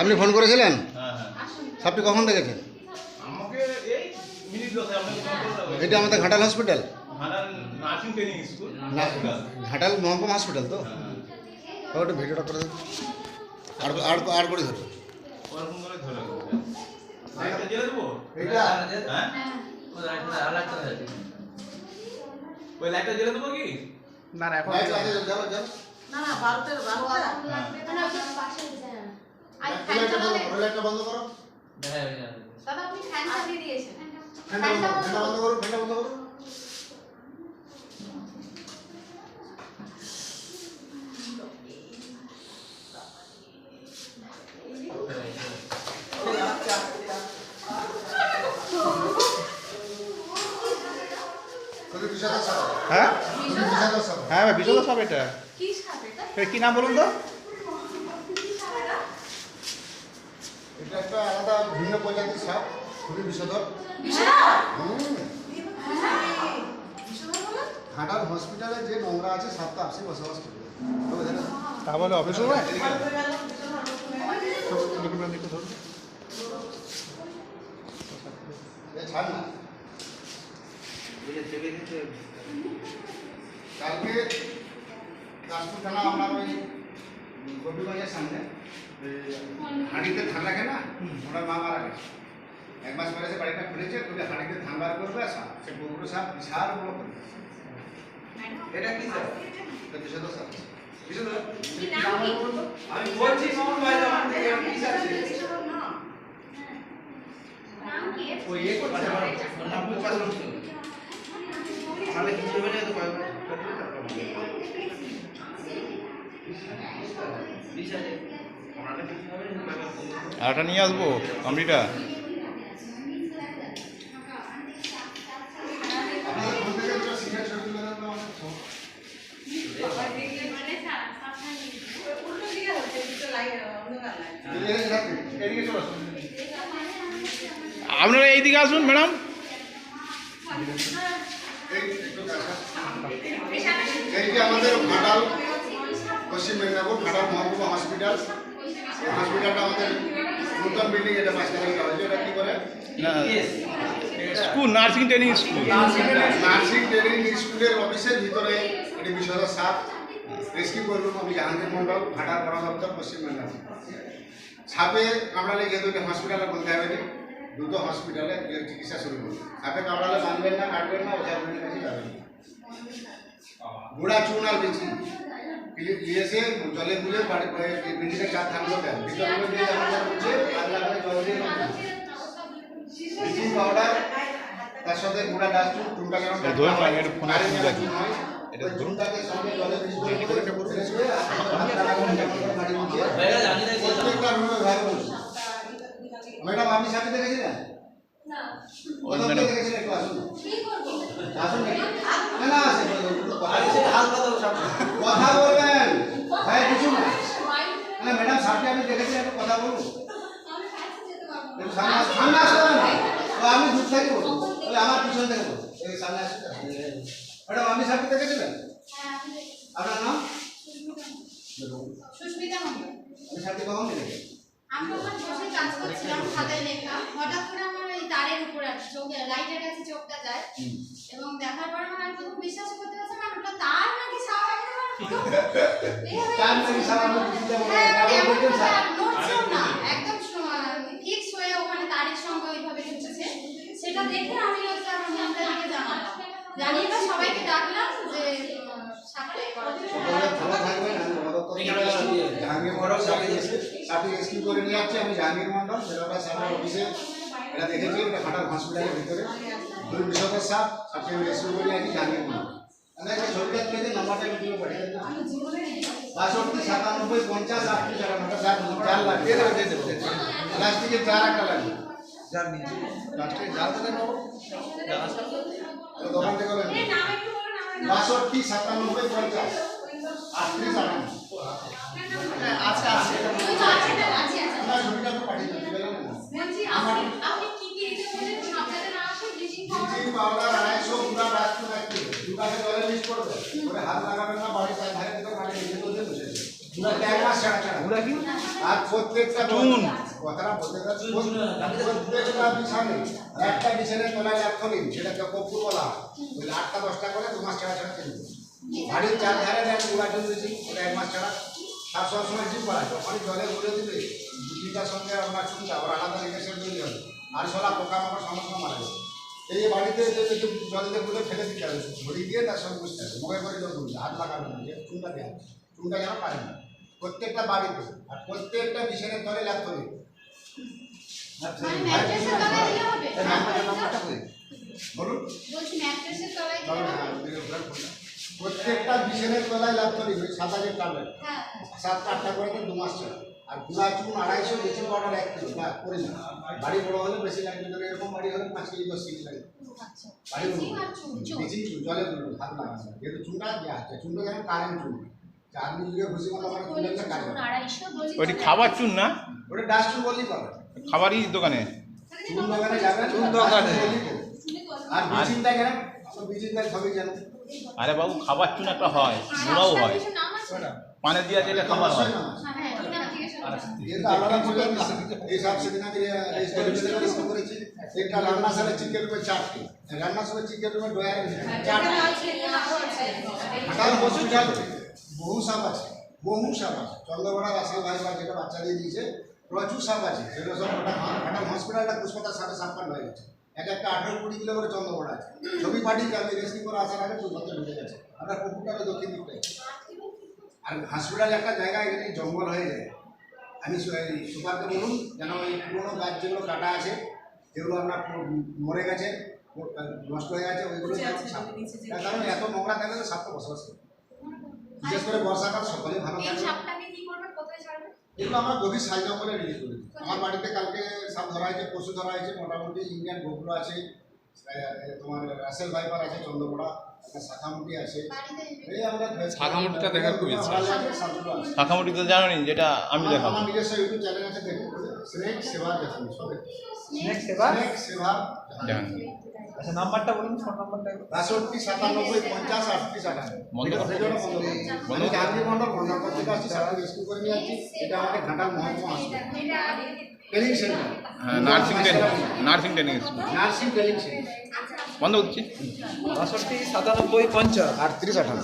আপনি ফোন করেছিলেন? হ্যাঁ হ্যাঁ। সাপটি কখন দেখেছেন আমাকে এই মিনিট দশে আপনাকে ফোন করে এটা আমাদের ঘাটাল হসপিটাল? হানান নার্সিং ট্রেনিং স্কুল। না ঘাটাল মহকুমা হসপিটাল তো? হ্যাঁ। একটু ভিডিওটা করে আর আর আর করে ধরো ওরকম করে ধরে লাইটটা জ্বেলে দেবো? এটা হ্যাঁ। ওই লাইটটা জ্বেলে দেবো কি? না না এখন ওই লাইটটা বন্ধ করো, ওই লাইটটা বন্ধ দাদা আপনি ফ্যান চালিয়ে দিয়েছেন। ফ্যানটা বন্ধ করো ফ্যানটা বন্ধ করো তুমি বিষাদার সাপ হ্যাঁ? হ্যাঁ ভাই বিশদ সব এটা সাপ এটা? কি নাম বলুন তো? এটা একটা আলাদা ভিন্ন প্রজাতির সাপ খুবই বিষধর। হুম। হসপিটালে যে নোংরা আছে সাপটা আপসি বসবাস করবে দেখো, তাহলে অফিস ছাড় না। কালকে দাসপুর থানা আপনার ওই গোপীগঞ্জের সামনে হাঁড়িতে ধান রাখে না ওনার মা মারা গেছে। এক মাস পরে সে বাড়িটা খুলেছে খুলে হাঁড়িতে ধান বার করবে আর সাপ সে বগুড়ো সাপ বিশাল বড় করে এটা কি স্যার? কি আমি বলছি মামুন ভাই আমার থেকে আমি কি করছে আমার নাম প্রকাশ তাহলে কিছু হবে না তো কয় বিশ হাজার। আরটা নিয়ে আসব আসুন আপনারা এইদিকে আসুন, ম্যাডাম। আমাদের ঘাটাল, পশ্চিম মেদিনীপুর, ঘাটাল মহকুমা হসপিটাল এই হসপিটালটা আমাদের নতুন বিল্ডিং এটা মাঝখানে হয়েছে। এটা কি করে না school nursing training school nursing training স্কুলের অফিসের ভিতরে একটি বিষধর সাপ রেস্কিউ করলাম আমি জাহাঙ্গীর মন্ডল ঘাটাল বন দপ্তর পশ্চিম মেদিনীপুর। সাপে কামড়ালে যেহেতু এটা হসপিটালে বলতে হবে না দ্রুত হসপিটালে চিকিৎসা শুরু করুন সাপে কামড়ালে বাঁধবেন না কাটবেন না কাছে যাবেন। গুঁড়া চুন আর বিচি। নিয়ে জলে গুলে বাড়ি বিল্ডিংয়ের চার থাকল দেন ভিতরে দিয়ে আমাদের হচ্ছে আর লাগালে জল দিয়ে ব্লিচিং পাউডার তার সাথে গুঁড়া ডাস্টুন চুনটা যেন এই এটা ধরুন। সঙ্গে জলে করে। প্রত্যেকটা রুমে বলছি ম্যাডাম আপনি সাথে দেখেছিলেন? না। আসুন। আসুন নাকি? না না আসেন। বলবেন ভাই কিছু না না ম্যাডাম সামনে আমি দেখেছি একটু কথা বলুন আমি কাছে যেতে পারব না একটু সামনে আসতে না? আমি দূর থেকে ওই আমার পিছন থেকে বলব এই সামনে আসুন ম্যাডাম আপনি সামনে দেখেছিলেন? হ্যাঁ। আপনার নাম? সুস্মিতা মন্ডল আমি সামনে কখন দেখেছি আমি ওখানে বসে কাজ করছিলাম খাতায় লেখা হঠাৎ করে আমার ওই তারের উপরে চোখে লাইটের কাছে চোখটা যায়। এবং দেখার পরে আমার প্রথম বিশ্বাস করতে পারছি না। ওটা তার নাকি তার না। হ্যাঁ, মানে এমন। নড়ছেও না, একদম ফিক্স হয়ে ওখানে তারের সঙ্গে ওইভাবে ঢুকেছে সেটা দেখে আমি হচ্ছে আমার মন্ত্রীকে জানালাম। জানিয়ে বা সবাইকে ডাকলাম যে জাহাঙ্গীর মন্ডল রেস্কিউ করে নিয়ে যাচ্ছে আমি জাহাঙ্গীর মন্ডল সেটা সাপের অফিসে। এটা দেখেছি এটা হাটার হসপিটালের ভিতরে। দুই সাপ আমি রেস্কিউ করে নিয়ে আসছি জাহাঙ্গীর মন্ডল আমি একটা ছবিটা তুলে নাম্বারটা আমি পাঠিয়ে বাষট্টি সাতানব্বই পঞ্চাশ চার চার লাগবে প্লাস্টিকের চার একটা লাগবে। যার নিচে লাস্টে দোকান থেকে আমার বাষট্টি সাতানব্বই পঞ্চাশ? আটত্রিশ আটানব্বই আচ্ছা আচ্ছা তো আছে তো। আপনার ছবিটা তো পাঠিয়ে দিচ্ছি না? ব্লিচিং পাউডার আড়াইশো গুঁড়া ডাস্টবিন এক দুটাকে জলে মিক্স করবে। করে হাত লাগাবেন না বাড়ির ধারে দিতে বাড়ি নিজে করতে বসে এক মাস ছাড়া ছাড়া। আর প্রত্যেকটা চুন। কথাটা বলতে গেলে প্রত্যেকটা বিছানে একটা বিছানে তলায় রাখো নিন সেটাকে কপুর বলা ওই আটটা দশটা করে দু মাস ছাড়া ছাড়া কিনবো বাড়ির চার ধারে এক ওটা এক মাস ছাড়া। তার সবসময় জিপ করা যখনই জলে ঘুরে দিবে দুটিটার সঙ্গে আমরা চুনটা ওর আলাদা রিলেশন তৈরি হবে। আর সলা পোকামাকড় সমস্ত মারা যাবে এই যে বাড়িতে জলেতে ঘুরে ফেলে দিতে হবে ঝড়ি দিয়ে তার সঙ্গে বুঝতে হবে। মুখে করে যখন হাত লাগাবে না চুনটা দেওয়া চুনটা যেন পারে না। প্রত্যেকটা বাড়িতে আর প্রত্যেকটা বিছানের তলে লাগতে হবে প্রত্যেকটা বিছানের তলায় লাগতে হবে ওই সাত হাজার হ্যাঁ। সাতটা আটটা করে তো দু মাস চলে। আরগুলা চুন আড়াইশো বেশি পাউডার এক কিলো না করে না বাড়ি বড় হলে বেশি লাগবে ধরো এরকম বাড়ি হলে পাঁচ কেজি দশ কেজি লাগবে আচ্ছা। বাড়ি বেশি চুন জলে হাত লাগানো যেহেতু চুনটা দেওয়া আছে চুনটা যেন কারেন্ট চুন। যুগে খুশি মতো করে চুনের কারেন্ট। ওইটি খাবার চুন না? ওটা ডাস্ট চুন বললেই পাবে খাবারই দোকানে। আর বাবু, খাবার চুন একটা হয় মোড়াও হয়। পানে দিয়া যেটা খাবার হয়। বহু সাপ আছে, বহু সাপ আছে। চন্দ্রবড়া রাসেল ভাই যেটা বাচ্চা দিয়ে দিয়েছে প্রচুর সাপ আছে। সেগুলো সব হাটাল হসপিটালটা পুষ্পতার সাথে সাপ্পান হয়ে গেছে। এক একটা আঠেরো কুড়ি কিলো করে চন্দ্রবড়া আছে। ছবি পাঠিয়েছি আমি রেস্কিউ করে আসার আগে দুর্গত ঢুকে গেছে। আমরা পুকুরটাকে দক্ষিণ দিকটাই আর হসপিটাল একটা জায়গা এখানে জঙ্গল হয়ে যায়। আমি সুপারকে বলুন যেন ওই পুরোনো গাছ যেগুলো কাটা আছে। যেগুলো আপনার মরে গেছে নষ্ট হয়ে গেছে ওইগুলো তার কারণ এত নোংরা থাকলে তো সাপ বসবাস করে। বিশেষ করে বর্ষাকাল সকলে ভালো এই এগুলো আমরা গভীর সাল জঙ্গলে রিলিজ করি আমার বাড়িতে কালকে সাপ ধরা হয়েছে পশু ধরা হয়েছে মোটামুটি ইন্ডিয়ান গোবর আছে তোমার রাসেল ভাইপার আছে চন্দ্রপড়া একটা শাখামুটি আছে। এই আমরা শাখামুটিটা দেখার খুব ইচ্ছা। শাখামুটি তো জানো নি যেটা আমি দেখাবো। আমার নিজস্ব ইউটিউব চ্যানেল আছে দেখুন স্নেক সেবা। সবে নেক্সট সেবা স্নেক সেবা জানো আচ্ছা নাম্বারটা বলুন ফোন নাম্বারটা। বাষট্টি সাতানব্বই পঞ্চাশ আটত্রিশ আটান্ন বন্ধ করো। এটা বন্ধ করো। বন্ধ আমি করো। গান্ধী মন্ডল বন্ধাপুর থেকে আসছি সাথে রেস্কিউ করে নিয়ে আসছি। এটা আমাদের ঘাটাল মহকুমা হসপিটাল ট্রেনিং সেন্টার হ্যাঁ nursing training nursing training school nursing training centre বন্ধ হচ্ছে বাষট্টি সাতানব্বই পঞ্চাশ। আটত্রিশ আটান্ন